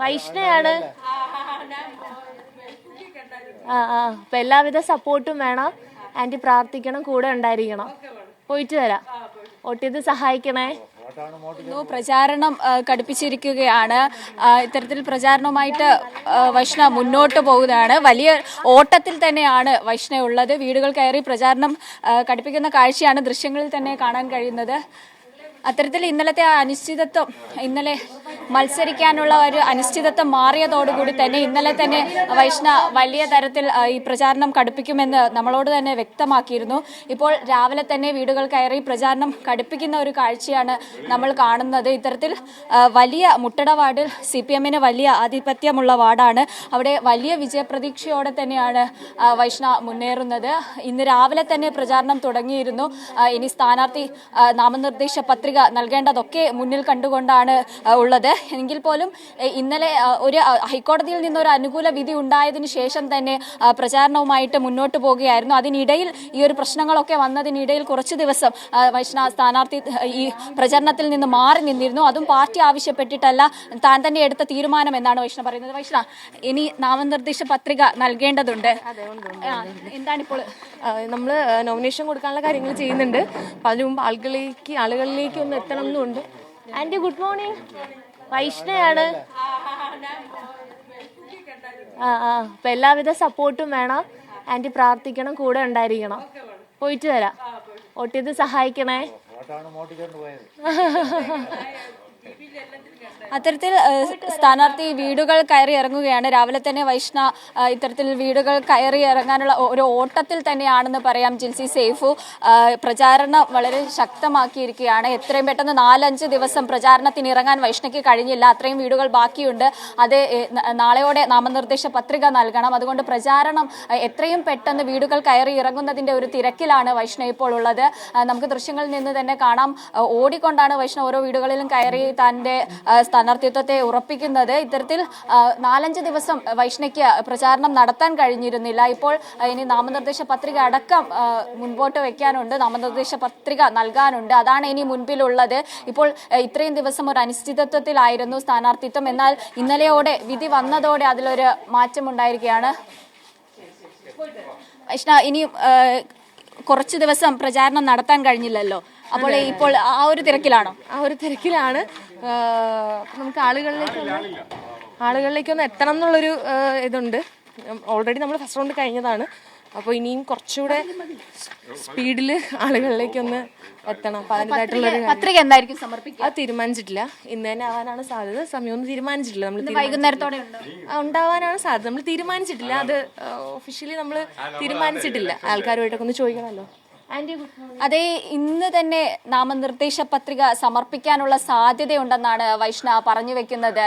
വൈഷ്ണയാണ്. ആ ആ. അപ്പൊ എല്ലാവിധ സപ്പോർട്ടും വേണം. ആന്റി പ്രാർത്ഥിക്കണം കൂടെ ഉണ്ടായിരിക്കണം. പോയിട്ട് വരാം. വോട്ട് സഹായിക്കണേ. പ്രചാരണം കടുപ്പിച്ചിരിക്കുകയാണ്. ഇത്തരത്തിൽ പ്രചാരണവുമായിട്ട് വൈഷ്ണ മുന്നോട്ട് പോകുന്നതാണ് വലിയ ഓട്ടത്തിൽ തന്നെയാണ് വൈഷ്ണ ഉള്ളത്. വീടുകൾ കയറി പ്രചാരണം കടുപ്പിക്കുന്ന കാഴ്ചയാണ് ദൃശ്യങ്ങളിൽ തന്നെ കാണാൻ കഴിയുന്നത്. അത്തരത്തിൽ ഇന്നലത്തെ ആ അനിശ്ചിതത്വം ഇന്നലെ മത്സരിക്കാനുള്ള ഒരു അനിശ്ചിതത്വം മാറിയതോടുകൂടി തന്നെ ഇന്നലെ തന്നെ വൈഷ്ണ വലിയ തരത്തിൽ ഈ പ്രചാരണം കടുപ്പിക്കുമെന്ന് നമ്മളോട് തന്നെ വ്യക്തമാക്കിയിരുന്നു. ഇപ്പോൾ രാവിലെ തന്നെ വീടുകൾ കയറി പ്രചാരണം കടുപ്പിക്കുന്ന ഒരു കാഴ്ചയാണ് നമ്മൾ കാണുന്നത്. ഇത്തരത്തിൽ വലിയ മുട്ടട വാർഡിൽ സി പി എമ്മിന് വലിയ ആധിപത്യമുള്ള വാർഡാണ്. അവിടെ വലിയ വിജയപ്രതീക്ഷയോടെ തന്നെയാണ് വൈഷ്ണ മുന്നേറുന്നത്. ഇന്ന് രാവിലെ തന്നെ പ്രചാരണം തുടങ്ങിയിരുന്നു. ഇനി സ്ഥാനാർത്ഥി നാമനിർദ്ദേശ പത്രിക നൽകേണ്ടതൊക്കെ മുന്നിൽ കണ്ടുകൊണ്ടാണ് ഉള്ളത്. എങ്കിൽ പോലും ഇന്നലെ ഒരു ഹൈക്കോടതിയിൽ ഹൈക്കോടതിയിൽ നിന്നൊരു അനുകൂല വിധി ഉണ്ടായതിന് ശേഷം തന്നെ പ്രചാരണവുമായിട്ട് മുന്നോട്ട് പോവുകയായിരുന്നു അതിനിടയിൽ ഈ ഒരു പ്രശ്നങ്ങളൊക്കെ വന്നതിനിടയിൽ കുറച്ച് ദിവസം വൈഷ്ണവ വൈഷ്ണ സ്ഥാനാർത്ഥി ഈ പ്രചരണത്തിൽ നിന്ന് മാറി നിന്നിരുന്നു. അതും പാർട്ടി ആവശ്യപ്പെട്ടിട്ടല്ല താൻ തന്നെ എടുത്ത തീരുമാനം എന്നാണ് വൈഷ്ണ പറയുന്നത്. വൈഷ്ണ ഇനി നാമനിർദ്ദേശ പത്രിക നൽകേണ്ടതുണ്ട്. എന്താണിപ്പോൾ? നമ്മൾ നോമിനേഷൻ കൊടുക്കാനുള്ള കാര്യങ്ങൾ ചെയ്യുന്നുണ്ട്. അപ്പം അതിനു മുമ്പ് ആളുകളിലേക്ക് ആളുകളിലേക്ക് ഒന്ന് എത്തണം എന്നുണ്ട്. Aunty good morning. വൈഷ്ണയാണ്. ആ ആ. അപ്പൊ എല്ലാവിധ സപ്പോർട്ടും വേണം. ആന്റി പ്രാർത്ഥിക്കണം കൂടെ ഉണ്ടായിരിക്കണം. പോയിട്ട് വരാം. വോട്ട് ചെയ്ത് സഹായിക്കണേ അത്തരത്തിൽ സ്ഥാനാർത്ഥി വീടുകൾ കയറി ഇറങ്ങുകയാണ്. രാവിലെ തന്നെ വൈഷ്ണ ഇത്തരത്തിൽ വീടുകൾ കയറി ഇറങ്ങാനുള്ള ഒരു ഓട്ടത്തിൽ തന്നെയാണെന്ന് പറയാം ജിൽസി സേഫു പ്രചാരണം വളരെ ശക്തമാക്കിയിരിക്കുകയാണ്. എത്രയും പെട്ടെന്ന് നാലഞ്ച് ദിവസം പ്രചാരണത്തിന് ഇറങ്ങാൻ വൈഷ്ണയ്ക്ക് കഴിഞ്ഞില്ല. അത്രയും വീടുകൾ ബാക്കിയുണ്ട്. അത് നാളെയോടെ നാമനിർദ്ദേശ പത്രിക നൽകണം. അതുകൊണ്ട് പ്രചാരണം എത്രയും പെട്ടെന്ന് വീടുകൾ കയറി ഇറങ്ങുന്നതിന്റെ ഒരു തിരക്കിലാണ് വൈഷ്ണ ഇപ്പോൾ ഉള്ളത്. നമുക്ക് ദൃശ്യങ്ങളിൽ നിന്ന് തന്നെ കാണാം. ഓടിക്കൊണ്ടാണ് വൈഷ്ണ ഓരോ വീടുകളിലും കയറി ഏഹ്, സ്ഥാനാർത്ഥിത്വത്തെ ഉറപ്പിക്കുന്നത്. ഇത്തരത്തിൽ നാലഞ്ച് ദിവസം വൈഷ്ണയ്ക്ക് പ്രചാരണം നടത്താൻ കഴിഞ്ഞിരുന്നില്ല. ഇപ്പോൾ ഇനി നാമനിർദ്ദേശ പത്രിക അടക്കം മുൻപോട്ട് വെക്കാനുണ്ട്. നാമനിർദ്ദേശ പത്രിക നൽകാനുണ്ട്. അതാണ് ഇനി മുൻപിലുള്ളത്. ഇപ്പോൾ ഇത്രയും ദിവസം ഒരു അനിശ്ചിതത്വത്തിലായിരുന്നു സ്ഥാനാർത്ഥിത്വം. എന്നാൽ ഇന്നലെയോടെ വിധി വന്നതോടെ അതിലൊരു മാറ്റമുണ്ടായിരിക്കുകയാണ്. വൈഷ്ണ ഇനി കുറച്ച് ദിവസം പ്രചാരണം നടത്താൻ കഴിഞ്ഞില്ലല്ലോ. അപ്പോൾ ഇപ്പോൾ ആ ഒരു തിരക്കിലാണോ? ആ ഒരു തിരക്കിലാണ്. നമുക്ക് ആളുകളിലേക്ക് ആളുകളിലേക്കൊന്ന് എത്തണം എന്നുള്ളൊരു ഇതുണ്ട്. ഓൾറെഡി നമ്മൾ ഫസ്റ്റ് റൗണ്ട് കഴിഞ്ഞതാണ്. അപ്പോൾ ഇനിയും കുറച്ചുകൂടെ സ്പീഡിൽ ആളുകളിലേക്ക് ഒന്ന് എത്തണം. അപ്പൊ അതിന്റെതായിട്ടുള്ളൊരു പത്രിക എന്തായിരിക്കും സമർപ്പിക്കുക? അത് തീരുമാനിച്ചിട്ടില്ല. ഇന്ന് തന്നെ ആവാനാണ് സാധ്യത. സമയമൊന്നും തീരുമാനിച്ചിട്ടില്ല. നമ്മൾ വൈകുന്നേരത്തോടെ ഉണ്ടോ? ഉണ്ടാവാനാണ് സാധ്യത. നമ്മൾ തീരുമാനിച്ചിട്ടില്ല. അത് ഒഫീഷ്യലി നമ്മൾ തീരുമാനിച്ചിട്ടില്ല. ആൾക്കാരുമായിട്ടൊക്കെ ഒന്ന് ചോദിക്കണമല്ലോ. അതേ ഇന്ന് തന്നെ നാമനിർദ്ദേശ പത്രിക സമർപ്പിക്കാനുള്ള സാധ്യതയുണ്ടെന്നാണ് വൈഷ്ണ പറഞ്ഞു വെക്കുന്നത്.